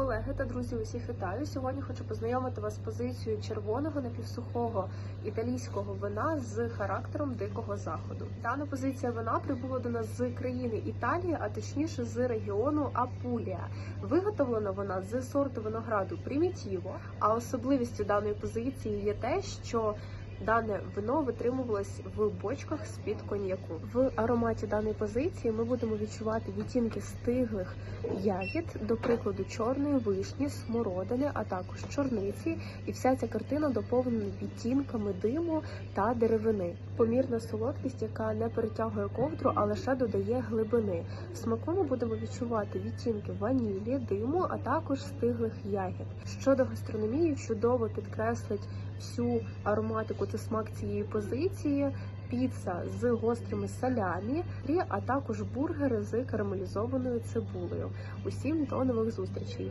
Колеги та друзі, усіх вітаю. Сьогодні хочу познайомити вас з позицією червоного напівсухого італійського вина з характером дикого заходу. Дана позиція вина прибула до нас з країни Італії, а точніше з регіону Апулія. Виготовлена вона з сорту винограду Примітіво. А особливістю даної позиції є те, що Дане вино витримувалось в бочках з-під коньяку. В ароматі даної позиції ми будемо відчувати відтінки стиглих ягід, до прикладу, чорної вишні, смородини, а також чорниці. І вся ця картина доповнена відтінками диму та деревини. Помірна солодкість, яка не перетягує ковдру, а лише додає глибини. В смаку ми будемо відчувати відтінки ванілі, диму, а також стиглих ягід. Щодо гастрономії, чудово підкреслить всю ароматику та смак цієї позиції. Піца з гострими салямі, а також бургери з карамелізованою цибулею. Усім до нових зустрічей!